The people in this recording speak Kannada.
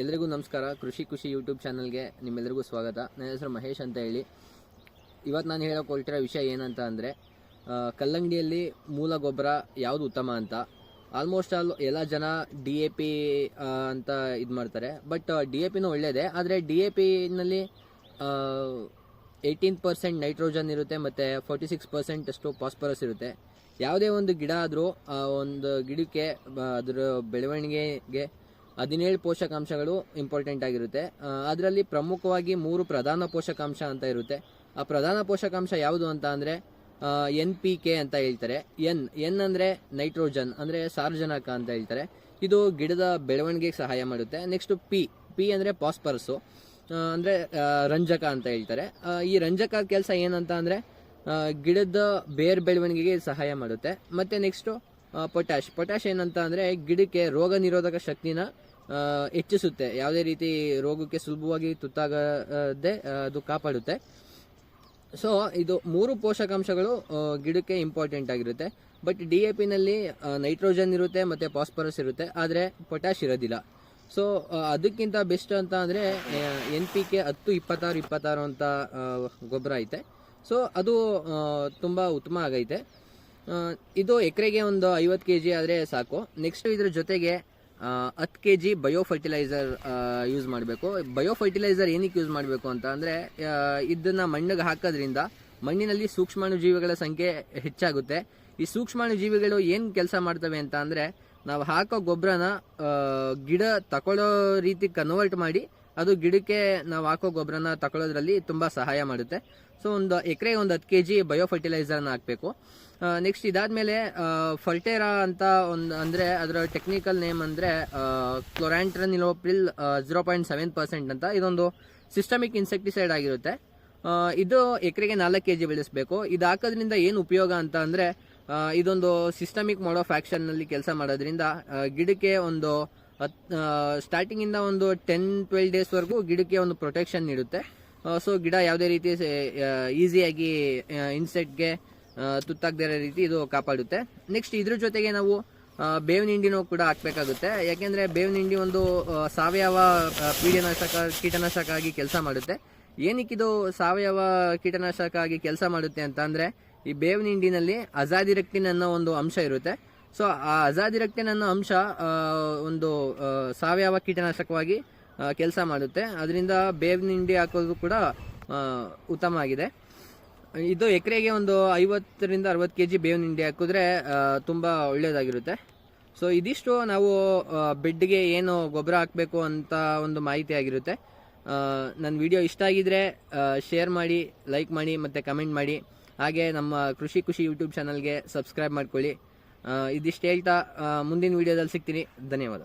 ಎಲ್ರಿಗೂ ನಮಸ್ಕಾರ. ಕೃಷಿ ಖುಷಿ ಯೂಟ್ಯೂಬ್ ಚಾನಲ್ಗೆ ನಿಮ್ಮೆಲ್ಲರಿಗೂ ಸ್ವಾಗತ. ನನ್ನ ಹೆಸರು ಮಹೇಶ್ ಅಂತ ಹೇಳಿ. ಇವತ್ತು ನಾನು ಹೇಳೋಕೆ ಹೊರಟಿರೋ ವಿಷಯ ಏನಂತ ಅಂದರೆ ಕಲ್ಲಂಗಡಿಯಲ್ಲಿ ಮೂಲ ಗೊಬ್ಬರ ಯಾವುದು ಉತ್ತಮ ಅಂತ. ಆಲ್ಮೋಸ್ಟ್ ಆಲ್ ಎಲ್ಲ ಜನ ಡಿ ಎ ಪಿ ಅಂತ ಇದು ಮಾಡ್ತಾರೆ. ಬಟ್ ಡಿ ಎ ಪಿನೂ ಒಳ್ಳೆಯದೇ ಆದರೆ ಡಿ ಎ ಪಿನಲ್ಲಿ ಏಯ್ಟೀನ್ ಪರ್ಸೆಂಟ್ ನೈಟ್ರೋಜನ್ ಇರುತ್ತೆ ಮತ್ತು ಫೋರ್ಟಿ ಸಿಕ್ಸ್ ಪರ್ಸೆಂಟ್ ಅಷ್ಟು ಫಾಸ್ಫರಸ್ ಇರುತ್ತೆ. ಯಾವುದೇ ಒಂದು ಗಿಡ ಆದರೂ ಒಂದು ಗಿಡಕ್ಕೆ ಅದರ ಬೆಳವಣಿಗೆಗೆ ಹದಿನೇಳು ಪೋಷಕಾಂಶಗಳು ಇಂಪಾರ್ಟೆಂಟ್ ಆಗಿರುತ್ತೆ. ಅದರಲ್ಲಿ ಪ್ರಮುಖವಾಗಿ ಮೂರು ಪ್ರಧಾನ ಪೋಷಕಾಂಶ ಅಂತ ಇರುತ್ತೆ. ಆ ಪ್ರಧಾನ ಪೋಷಕಾಂಶ ಯಾವುದು ಅಂತ ಅಂದರೆ ಎನ್ ಪಿ ಕೆ ಅಂತ ಹೇಳ್ತಾರೆ. ಎನ್ ಎನ್ ಅಂದರೆ ನೈಟ್ರೋಜನ್ ಅಂದರೆ ಸಾರ್ವಜನಕ ಅಂತ ಹೇಳ್ತಾರೆ. ಇದು ಗಿಡದ ಬೆಳವಣಿಗೆಗೆ ಸಹಾಯ ಮಾಡುತ್ತೆ. ನೆಕ್ಸ್ಟ್ ಪಿ ಪಿ ಅಂದರೆ ಪಾಸ್ಪರಸ್ಸು ಅಂದರೆ ರಂಜಕ ಅಂತ ಹೇಳ್ತಾರೆ. ಈ ರಂಜಕ ಕೆಲಸ ಏನಂತ ಅಂದರೆ ಗಿಡದ ಬೇರ್ ಬೆಳವಣಿಗೆಗೆ ಸಹಾಯ ಮಾಡುತ್ತೆ. ಮತ್ತು ನೆಕ್ಸ್ಟು ಪೊಟ್ಯಾಶ್ ಪೊಟ್ಯಾಶ್ ಏನಂತ ಅಂದರೆ, ಗಿಡಕ್ಕೆ ರೋಗ ನಿರೋಧಕ ಶಕ್ತಿನ ಹೆಚ್ಚಿಸುತ್ತೆ. ಯಾವುದೇ ರೀತಿ ರೋಗಕ್ಕೆ ಸುಲಭವಾಗಿ ತುತ್ತಾಗದೆ ಅದು ಕಾಪಾಡುತ್ತೆ. ಸೊ ಇದು ಮೂರು ಪೋಷಕಾಂಶಗಳು ಗಿಡಕ್ಕೆ ಇಂಪಾರ್ಟೆಂಟ್ ಆಗಿರುತ್ತೆ. ಬಟ್ ಡಿ ಎ ಪಿನಲ್ಲಿ ನೈಟ್ರೋಜನ್ ಇರುತ್ತೆ ಮತ್ತು ಫಾಸ್ಫರಸ್ ಇರುತ್ತೆ. ಆದರೆ ಪೊಟ್ಯಾಶ್ ಇರೋದಿಲ್ಲ. ಸೊ ಅದಕ್ಕಿಂತ ಬೆಸ್ಟ್ ಅಂತ ಅಂದರೆ ಎನ್ ಪಿ ಕೆ ಹತ್ತು, ಇಪ್ಪತ್ತಾರು ಇಪ್ಪತ್ತಾರು ಅಂತ ಗೊಬ್ಬರ ಐತೆ. ಸೊ ಅದು ತುಂಬ ಉತ್ತಮ ಆಗೈತೆ. ಇದು ಎಕರೆಗೆ ಒಂದು ಐವತ್ತು ಕೆ ಜಿ ಆದರೆ ಸಾಕು. ನೆಕ್ಸ್ಟ್ ಇದ್ರ ಜೊತೆಗೆ ಹತ್ತು K G bio fertilizer use ಮಾಡಬೇಕು. ಬಯೋ ಫರ್ಟಿಲೈಸರ್ ಏನಕ್ಕೆ ಯೂಸ್ ಮಾಡಬೇಕು ಅಂತ ಅಂದರೆ ಇದನ್ನು ಮಣ್ಣಿಗೆ ಹಾಕೋದ್ರಿಂದ ಮಣ್ಣಿನಲ್ಲಿ ಸೂಕ್ಷ್ಮಾಣು ಜೀವಿಗಳ ಸಂಖ್ಯೆ ಹೆಚ್ಚಾಗುತ್ತೆ. ಈ ಸೂಕ್ಷ್ಮಾಣು ಜೀವಿಗಳು ಏನು ಕೆಲಸ ಮಾಡ್ತವೆ ಅಂತ ಅಂದರೆ, ನಾವು ಹಾಕೋ ಗೊಬ್ಬರನ ಗಿಡ ತಗೊಳ್ಳೋ ರೀತಿ ಕನ್ವರ್ಟ್ ಮಾಡಿ ಅದು ಗಿಡಕ್ಕೆ ನಾವು ಹಾಕೋ ಗೊಬ್ಬರನ ತಗೊಳ್ಳೋದ್ರಲ್ಲಿ ತುಂಬ ಸಹಾಯ ಮಾಡುತ್ತೆ. ಸೊ ಒಂದು ಎಕರೆಗೆ ಒಂದು ಹತ್ತು ಕೆ ಜಿ ಬಯೋ ಫರ್ಟಿಲೈಸರ್ನ ಹಾಕಬೇಕು ನೆಕ್ಸ್ಟ್ ಇದಾದಮೇಲೆ ಫಲ್ಟೇರಾ ಅಂತ ಒಂದು, ಅಂದರೆ ಅದರ ಟೆಕ್ನಿಕಲ್ ನೇಮ್ ಅಂದರೆ chlorantraniliprole zero point seven percent ಅಂತ ಇದೊಂದು ಸಿಸ್ಟಮಿಕ್ ಇನ್ಸೆಕ್ಟಿಸೈಡ್ ಆಗಿರುತ್ತೆ. ಇದು ಎಕರೆಗೆ ನಾಲ್ಕು ಕೆ ಜಿ ಬೆಳೆಸಬೇಕು. ಇದು ಹಾಕೋದ್ರಿಂದ ಏನು ಉಪಯೋಗ ಅಂತ ಅಂದರೆ ಇದೊಂದು ಸಿಸ್ಟಮಿಕ್ ಮಾಡೋ ಫ್ಯಾಕ್ಷನ್ನಲ್ಲಿ ಕೆಲಸ ಮಾಡೋದ್ರಿಂದ ಗಿಡಕ್ಕೆ ಒಂದು ಹತ್ ಸ್ಟಾರ್ಟಿಂಗಿಂದ ಒಂದು ಟೆನ್ ಟ್ವೆಲ್ ಡೇಸ್ವರೆಗೂ ಗಿಡಕ್ಕೆ ಒಂದು ಪ್ರೊಟೆಕ್ಷನ್ ನೀಡುತ್ತೆ. ಸೊ ಗಿಡ ಯಾವುದೇ ರೀತಿ ಈಸಿಯಾಗಿ ಇನ್ಸೆಕ್ಟ್ಗೆ ತುತ್ತಾಗದೇ ಇರೋ ರೀತಿ ಇದು ಕಾಪಾಡುತ್ತೆ. ನೆಕ್ಸ್ಟ್ ಇದ್ರ ಜೊತೆಗೆ ನಾವು ಬೇವಿನ ಹಿಂಡಿನೂ ಕೂಡ ಹಾಕಬೇಕಾಗುತ್ತೆ. ಯಾಕೆಂದರೆ ಬೇವಿನ ಹಿಂಡಿ ಒಂದು ಸಾವಯವ ಪೀಡನಾಶಕ ಕೀಟನಾಶಕ ಆಗಿ ಕೆಲಸ ಮಾಡುತ್ತೆ. ಏನಕ್ಕಿದು ಸಾವಯವ ಕೀಟನಾಶಕ ಆಗಿ ಕೆಲಸ ಮಾಡುತ್ತೆ ಅಂತ ಈ ಬೇವಿನ ಹಿಂಡಿನಲ್ಲಿ ಅಜಾದಿರಕ್ಟಿನ್ ಅನ್ನೋ ಒಂದು ಅಂಶ ಇರುತ್ತೆ. ಸೊ ಆ ಅಜಾದಿರೆಕ್ಟಿನ್ ಅನ್ನೋ ಅಂಶ ಒಂದು ಸಾವಯವ ಕೀಟನಾಶಕವಾಗಿ ಕೆಲಸ ಮಾಡುತ್ತೆ. ಅದರಿಂದ ಬೇವಿನ ಹಿಂಡಿ ಹಾಕೋದು ಕೂಡ ಉತ್ತಮ ಆಗಿದೆ. ಇದು ಎಕರೆಗೆ ಒಂದು ಐವತ್ತರಿಂದ ಅರವತ್ತು ಕೆ ಜಿ ಬೇವಿನ ಹಿಂಡಿ ಹಾಕಿದ್ರೆ ತುಂಬ ಒಳ್ಳೆಯದಾಗಿರುತ್ತೆ. ಸೊ ಇದಿಷ್ಟು ನಾವು ಬೆಡ್ಗೆ ಏನು ಗೊಬ್ಬರ ಹಾಕಬೇಕು ಅಂತ ಒಂದು ಮಾಹಿತಿ ಆಗಿರುತ್ತೆ. ನನ್ನ ವಿಡಿಯೋ ಇಷ್ಟ ಆಗಿದ್ರೆ ಶೇರ್ ಮಾಡಿ, ಲೈಕ್ ಮಾಡಿ, ಮತ್ತು ಕಮೆಂಟ್ ಮಾಡಿ. ಹಾಗೆ ನಮ್ಮ ಕೃಷಿ ಖುಷಿ ಯೂಟ್ಯೂಬ್ ಚಾನಲ್ಗೆ ಸಬ್ಸ್ಕ್ರೈಬ್ ಮಾಡ್ಕೊಳ್ಳಿ. ಇದಿಷ್ಟು ಹೇಳ್ತಾ ಮುಂದಿನ ವಿಡಿಯೋದಲ್ಲಿ ಸಿಗ್ತೀನಿ. ಧನ್ಯವಾದ